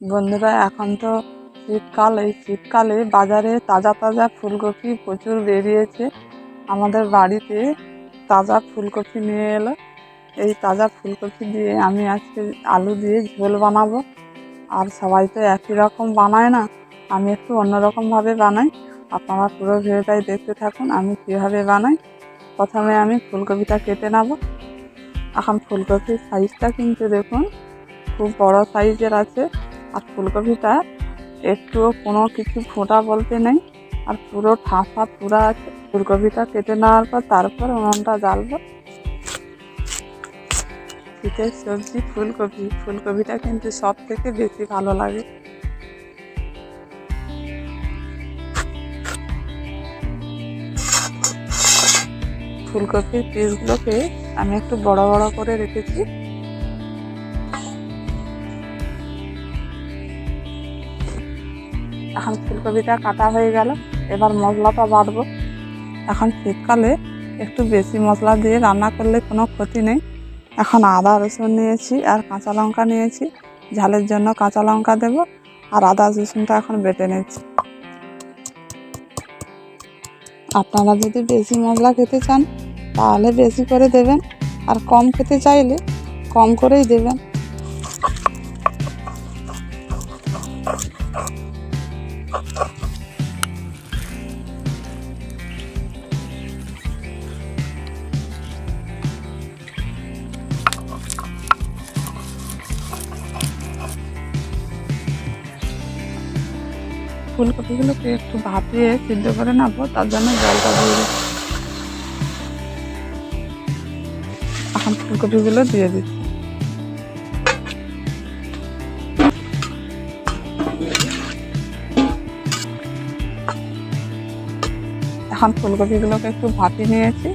বন্ধুরা, এখন তো শীতকাল এই শীতকালে বাজারে তাজা তাজা ফুলকপি প্রচুর বেরিয়েছে। আমাদের বাড়িতে তাজা ফুলকপি নিয়ে এলো। এই তাজা ফুলকপি দিয়ে আমি আজকে আলু দিয়ে ঝোল বানাবো। আর সবাই তো একই রকম বানায় না, আমি একটু অন্যরকমভাবে বানাই। আপনারা পুরো ভিডিওটাই দেখতে থাকুন, আমি কীভাবে বানাই। প্রথমে আমি ফুলকপিটা কেটে নেব। এখন ফুলকপির সাইজটা কিন্তু দেখুন, খুব বড় সাইজের আছে। আর ফুলকপিটা একটুও কোনো কিছু ফোঁটা বলতে নেই, আর পুরো ঠাসা পুরা আছে। ফুলকপিটা কেটে নেওয়ার পর তারপর উনুনটা জ্বালবো। শীতের সবজি, ফুলকপি, ফুলকপিটা কিন্তু সব থেকে বেশি ভালো লাগে। ফুলকপির পিসগুলোকে আমি একটু বড় বড় করে রেখেছি। এখন ফুলকপিটা কাটা হয়ে গেল। এবার মশলাটা বাড়বো এখন শীতকালে একটু বেশি মশলা দিয়ে রান্না করলে কোনো ক্ষতি নেই। এখন আদা, রসুন নিয়েছি আর কাঁচা লঙ্কা নিয়েছি। ঝালের জন্য কাঁচা লঙ্কা দেব আর আদা, রসুনটা এখন বেটে নিচ্ছি। আপনারা যদি বেশি মশলা খেতে চান, তাহলে বেশি করে দেবেন। আর কম খেতে চাইলে কম করেই দেবেন। ফুলকপিগুলোকে একটু ভাপিয়ে সিদ্ধ করে নেব, তার জন্য জলটা দিয়ে দিচ্ছি। এখন ফুলকপিগুলো দিয়ে দিচ্ছি। এখন ফুলকপিগুলোকে একটু ভাপিয়ে নিয়েছি,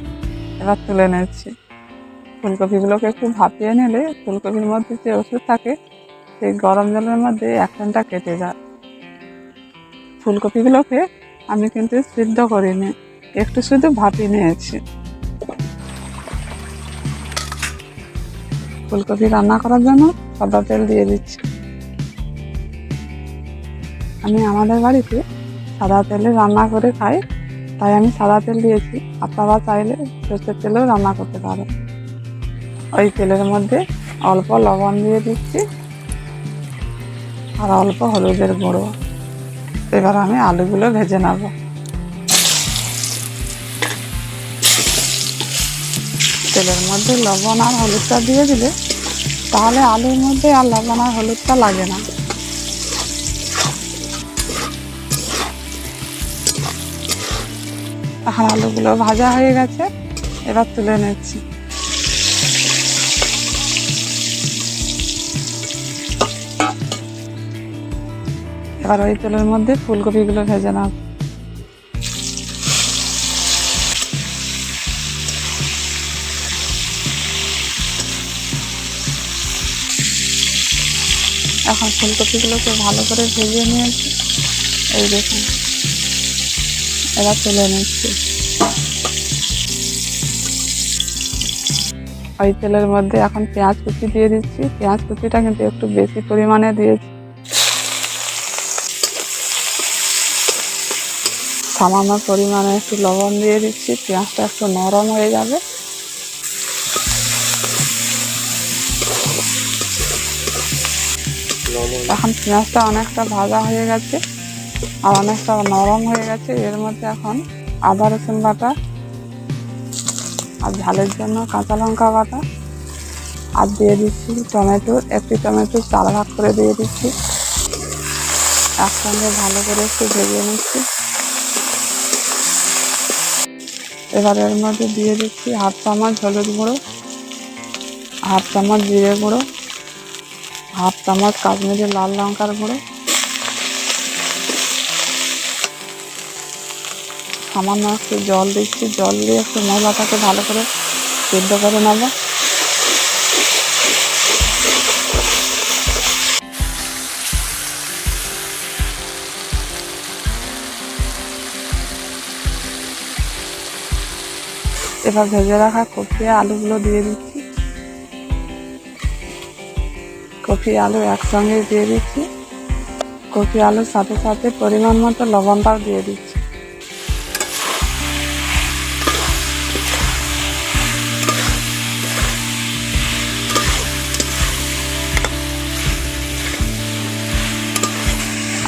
এবার তুলে নিচ্ছি। ফুলকপিগুলোকে একটু ভাপিয়ে নিলে ফুলকপির মধ্যে যে ওষুধ থাকে, সেই গরম জলের মধ্যে একখানটা কেটে যায়। ফুলকপিগুলোকে আমি কিন্তু সিদ্ধ করিনি, একটু শুধু ভাপিয়ে নিয়েছি। ফুলকপি রান্না করার জন্য সাদা তেল দিয়ে দিচ্ছি। আমি আমাদের বাড়িতে সাদা তেলে রান্না করে খাই, তাই আমি সাদা তেল দিয়েছি। আপনারা চাইলে সর্ষের তেলেও রান্না করতে পারেন। ওই তেলের মধ্যে অল্প লবণ দিয়ে দিচ্ছি, আর অল্প হলুদের গুঁড়ো। এবার আমি আলুগুলো ভেজে নেব। তেলের মধ্যে লবণ আর হলুদটা দিয়ে দিলে তাহলে আলুর মধ্যে আর লবণ আর হলুদটা লাগে না। এখন আলুগুলো ভাজা হয়ে গেছে, এবার তুলে নিচ্ছি। এবার ওই তেলের মধ্যে ফুলকপিগুলো ভেজে নাও। এখন ফুলকপিগুলোকে ভালো করে ভেজে নিয়েছি। এই দেখুন এবার তুলে নিচ্ছি। ওই তেলের মধ্যে এখন পেঁয়াজ কুচি দিয়ে দিচ্ছি। পেঁয়াজ কুচিটা কিন্তু একটু বেশি পরিমাণে দিয়েছি। সামান্য পরিমাণে একটু লবণ দিয়ে দিচ্ছি, পেঁয়াজটা একটু নরম হয়ে যাবে। এখন পেঁয়াজটা অনেকটা ভাজা হয়ে গেছে আর অনেকটা নরম হয়ে গেছে। এর মধ্যে এখন আদা, রসুন বাটা আর ঝালের জন্য কাঁচা লঙ্কা বাটা আর দিয়ে দিচ্ছি টমেটো। একটি টমেটো চার ভাগ করে দিয়ে দিচ্ছি। একসঙ্গে ভালো করে একটু ভেজে নিচ্ছি। এবার এর মধ্যে দিয়ে দিচ্ছি হাফ চামচ হলুদ গুঁড়ো, হাফ চামচ জিরে গুঁড়ো, হাফ চামচ কাশ্মীরি লাল লঙ্কার গুঁড়ো। সামান্য একটু জল দিচ্ছি, জল দিয়ে একটু মশলাটাকে ভালো করে সেদ্ধ করে নেব। এবার ভেজে রাখা কপি আলুগুলো দিয়ে দিচ্ছি। কপি আলু একসঙ্গে দিয়ে দিচ্ছি। কপি আলুর সাথে সাথে পরিমাণ মতো লবণটাও দিয়ে দিচ্ছি।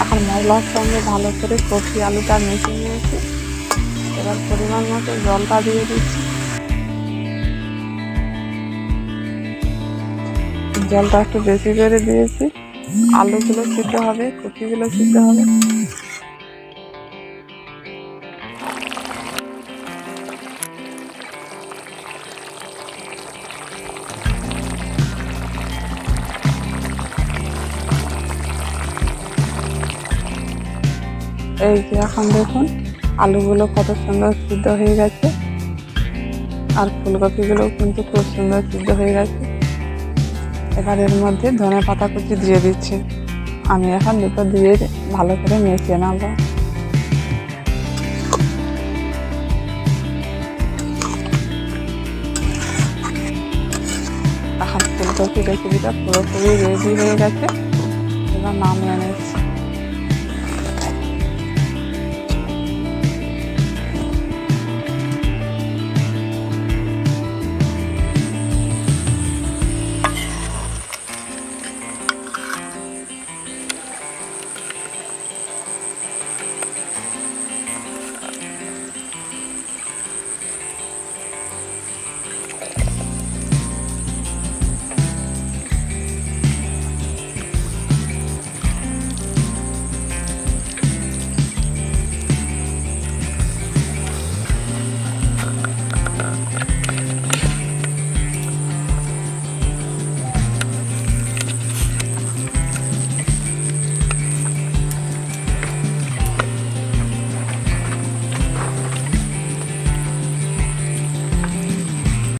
এখন মশলার সঙ্গে ভালো করে কপি আলুটা মিশিয়ে নিয়েছি। এবার পরিমাণ মতো জলটা দিয়ে দিচ্ছি। জলটা একটু বেশি করে দিয়েছি। আলুগুলো সিদ্ধ হবে, কপিগুলো সিদ্ধ হবে। এই যে এখন দেখুন, আলুগুলো কত সুন্দর সিদ্ধ হয়ে গেছে। আর ফুলকপিগুলো কিন্তু খুব সুন্দর সিদ্ধ হয়ে গেছে। এবার এর মধ্যে ধনে পাতা কুচি দিয়ে দিচ্ছি। আমি এখন দুটো দিয়ে ভালো করে মিশিয়ে নেব। এখন ফুলকপি পুরোপুরি রেডি হয়ে গেছে। এবার নামিয়ে নিচ্ছি।